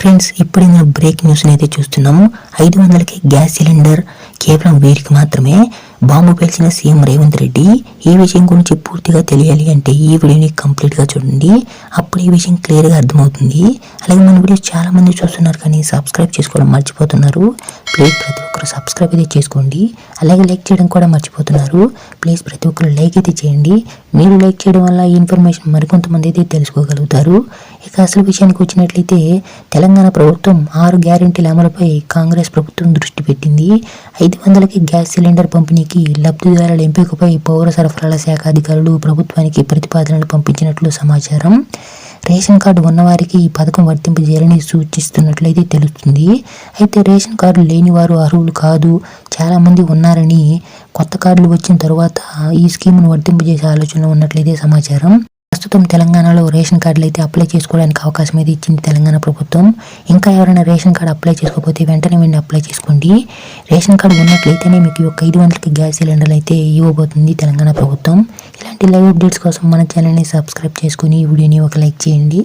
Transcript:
Friends ఇప్పుడు break news అయితే చూస్తున్నాము. ఐదు వందలకి గ్యాస్ సిలిండర్ కేవలం వీరికి మాత్రమే. బాంబు పేల్చిన సీఎం రేవంత్ రెడ్డి ఈ విషయం గురించి పూర్తిగా తెలియాలి అంటే ఈ వీడియోని కంప్లీట్గా చూడండి. అప్పుడు ఈ విషయం క్లియర్గా అర్థమవుతుంది. అలాగే మన వీడియో చాలా మంది చూస్తున్నారు కానీ సబ్స్క్రైబ్ చేసుకోవడం మర్చిపోతున్నారు. ప్లీజ్ ప్రతి ఒక్కరు సబ్స్క్రైబ్ అయితే చేసుకోండి. అలాగే లైక్ చేయడం కూడా మర్చిపోతున్నారు. ప్లీజ్ ప్రతి ఒక్కరు లైక్ అయితే చేయండి. మీరు లైక్ చేయడం వల్ల ఈ ఇన్ఫర్మేషన్ మరికొంతమంది అయితే తెలుసుకోగలుగుతారు. ఇక అసలు విషయానికి వచ్చినట్లయితే తెలంగాణ ప్రభుత్వం ఆరు గ్యారంటీల అమలుపై కాంగ్రెస్ ప్రభుత్వం దృష్టి పెట్టింది. ఐదు వందలకి గ్యాస్ సిలిండర్ పంపిణీకి లబ్ధిదారుల ఎంపికపై పౌర సరఫరాల శాఖ అధికారులు ప్రభుత్వానికి ప్రతిపాదనలు పంపించినట్లు సమాచారం. రేషన్ కార్డు ఉన్నవారికి ఈ పథకం వర్తింపజేయాలని సూచిస్తున్నట్లయితే తెలుస్తుంది. అయితే రేషన్ కార్డు లేని వారు అర్హులు కాదు చాలామంది ఉన్నారని కొత్త కార్డులు వచ్చిన తర్వాత ఈ స్కీమ్ను వర్తింపజేసే ఆలోచన ఉన్నట్లయితే సమాచారం. ప్రస్తుతం తెలంగాణలో రేషన్ కార్డులు అయితే అప్లై చేసుకోవడానికి అవకాశం అయితే ఇచ్చింది తెలంగాణ ప్రభుత్వం. ఇంకా ఎవరైనా రేషన్ కార్డు అప్లై చేసుకోకపోతే వెంటనే వెళ్ళి అప్లై చేసుకోండి. రేషన్ కార్డు ఉన్నట్లయితేనే మీకు ఒక ఐదు వందలకి గ్యాస్ సిలిండర్లు అయితే ఇవ్వబోతుంది తెలంగాణ ప్రభుత్వం. ఇలాంటి లైవ్ అప్డేట్స్ కోసం మన ఛానల్ని సబ్స్క్రైబ్ చేసుకుని ఈ వీడియోని ఒక లైక్ చేయండి.